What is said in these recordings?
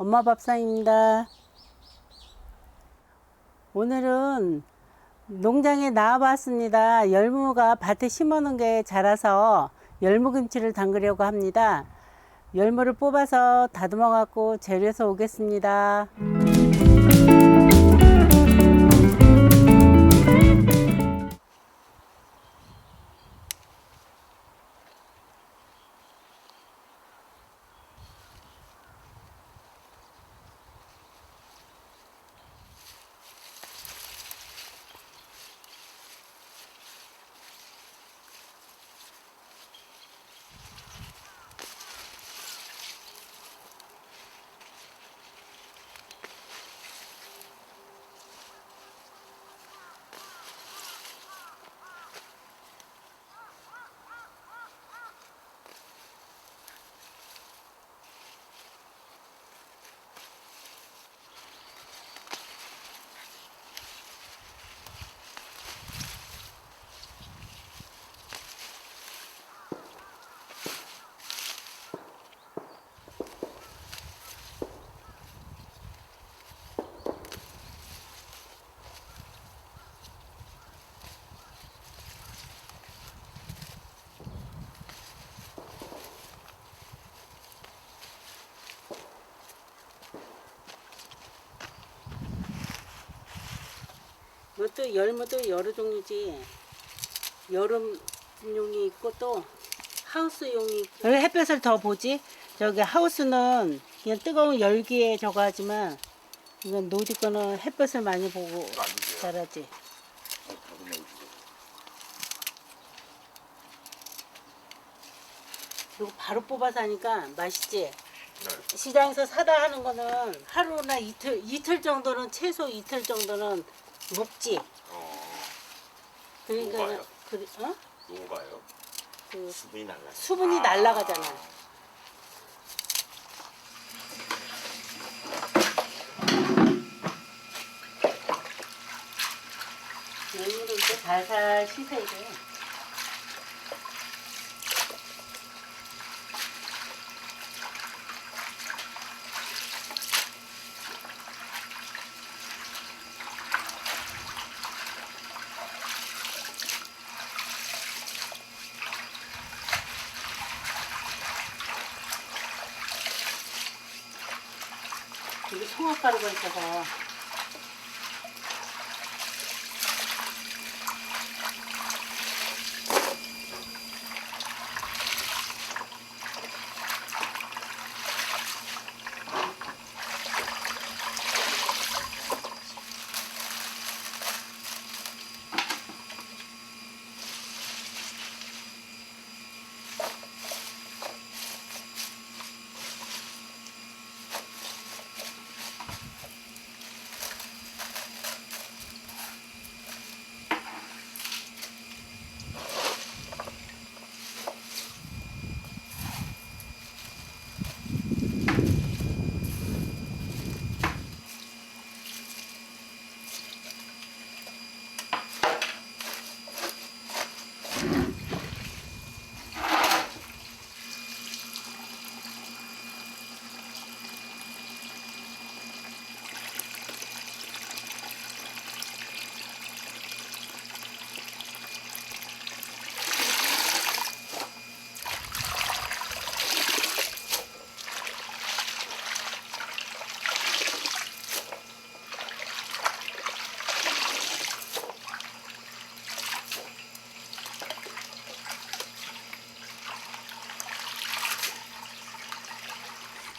엄마 밥상입니다. 오늘은 농장에 나와봤습니다. 열무가 밭에 심어놓은 게 자라서 열무김치를 담그려고 합니다. 열무를 뽑아서 다듬어 갖고 재료해서 오겠습니다. 이것도 열무도 여러 종류지. 여름용이 있고 또 하우스용이 있고. 여기 햇볕을 더 보지. 저기 하우스는 그냥 뜨거운 열기에 저거 하지만 이건 노지 거는 햇볕을 많이 보고. 자라지. 그리고 바로 뽑아서 하니까 맛있지. 네. 시장에서 사다 하는 거는 하루나 이틀 이틀 정도는 최소 이틀 정도는 묵지. 어, 그러니까 녹아요? 그, 어? 녹아요. 그 수분이 날라. 수분이 아. 날아가잖아. 열무를 이렇게 살살 씻어야 돼. 여기 송화가루가 있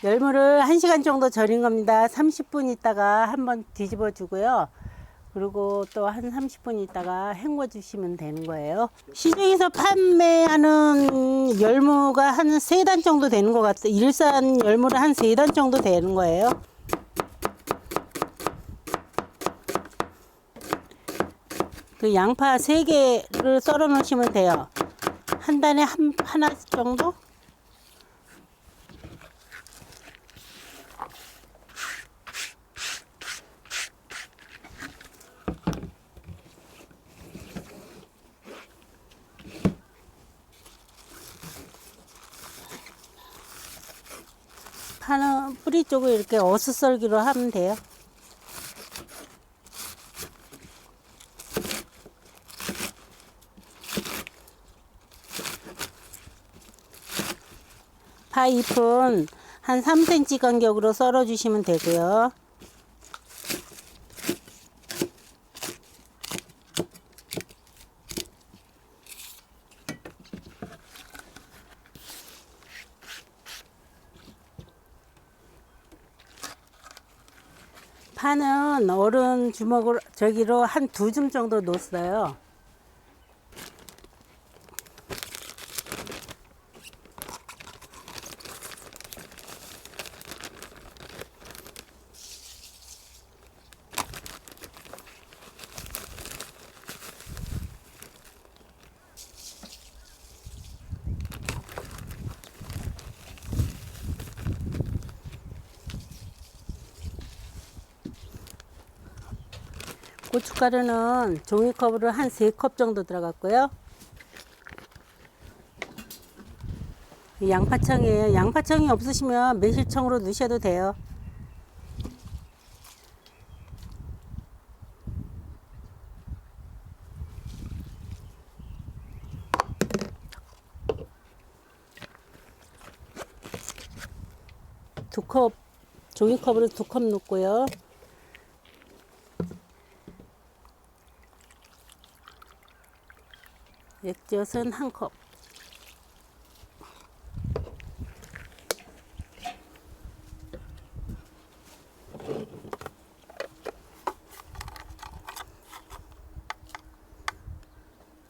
열무를 1시간 정도 절인 겁니다. 30분 있다가 한번 뒤집어 주고요. 그리고 또 한 30분 있다가 헹궈 주시면 되는 거예요. 시중에서 판매하는 열무가 한 세 단 정도 되는 것 같아요. 일산 열무를 한 세 단 정도 되는 거예요. 그 양파 세 개를 썰어 놓으시면 돼요. 한 단에 한, 하나 정도? 파는 뿌리 쪽을 이렇게 어슷썰기로 하면 돼요. 파 잎은 한 3cm 간격으로 썰어 주시면 되고요. 파는 어른 주먹으로 저기로 한 두 줌 정도 놓았어요. 고춧가루는 종이컵으로 한 세 컵 정도 들어갔고요. 이 양파청이에요. 양파청이 없으시면 매실청으로 넣으셔도 돼요. 두 컵, 종이컵으로 두 컵 넣고요. 액젓은 한 컵.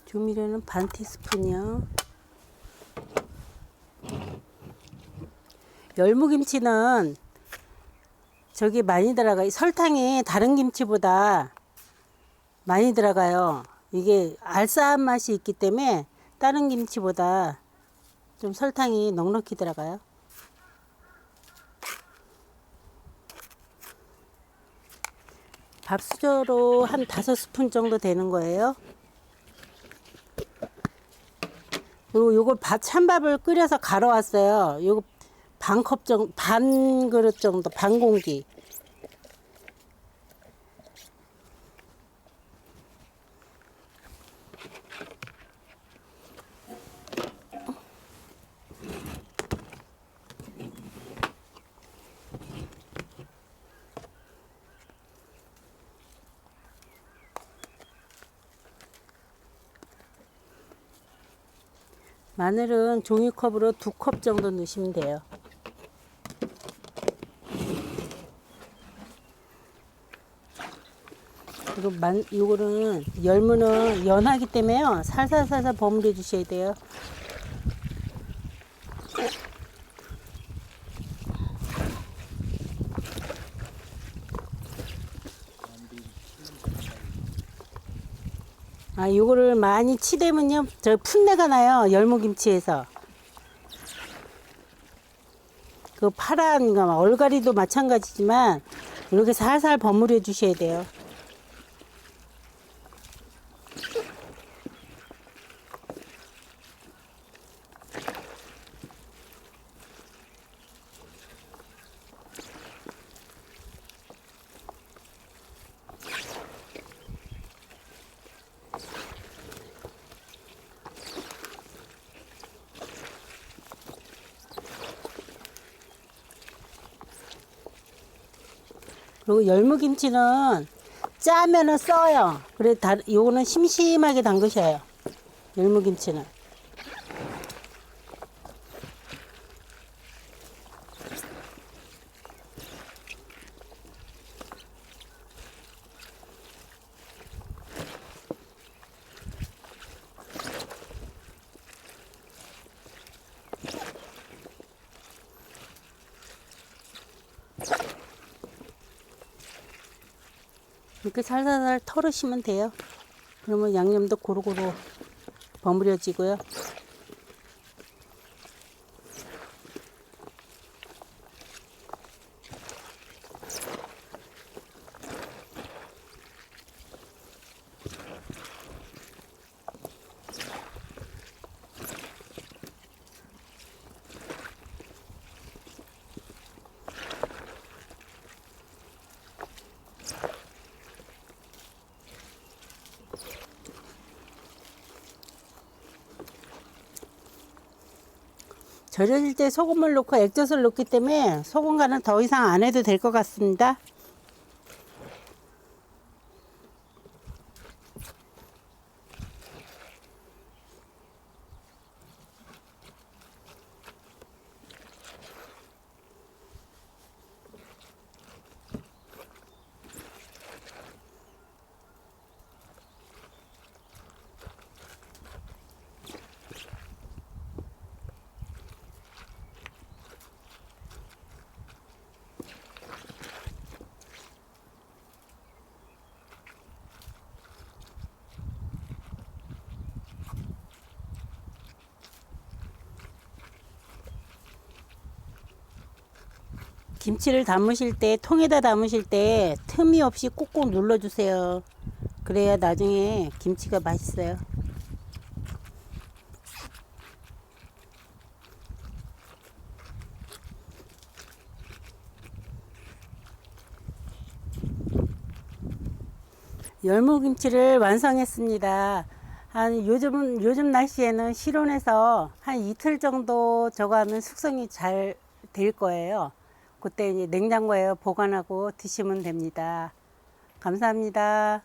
조미료는 반 티스푼이요. 열무김치는 저기 많이 들어가요. 설탕이 다른 김치보다 많이 들어가요. 이게 알싸한 맛이 있기 때문에 다른 김치보다 좀 설탕이 넉넉히 들어가요. 밥수저로 한 다섯 스푼 정도 되는 거예요. 그리고 요거 밥, 찬밥을 끓여서 갈아왔어요. 요거 반 컵 정도, 반 그릇 정도, 반 공기. 마늘은 종이컵으로 두 컵 정도 넣으시면 돼요. 그리고 만, 요거는 열무는 연하기 때문에요. 살살살살 버무려 주셔야 돼요. 아, 요거를 많이 치대면요, 저 풋내가 나요, 열무김치에서. 그 파란 거, 얼갈이도 마찬가지지만, 이렇게 살살 버무려 주셔야 돼요. 그리고 열무김치는 짜면은 써요. 그래, 다, 요거는 심심하게 담그셔요. 열무김치는. 이렇게 살살살 털으시면 돼요. 그러면 양념도 고루고루 버무려지고요. 절여질 때 소금을 넣고 액젓을 넣기 때문에 소금 간은 더 이상 안 해도 될 것 같습니다. 김치를 담으실 때 통에다 담으실 때 틈이 없이 꾹꾹 눌러주세요. 그래야 나중에 김치가 맛있어요. 열무김치를 완성했습니다. 한 요즘은 요즘 날씨에는 실온에서 한 이틀 정도 저거 하면 숙성이 잘 될 거예요. 그때 이제 냉장고에 보관하고 드시면 됩니다. 감사합니다.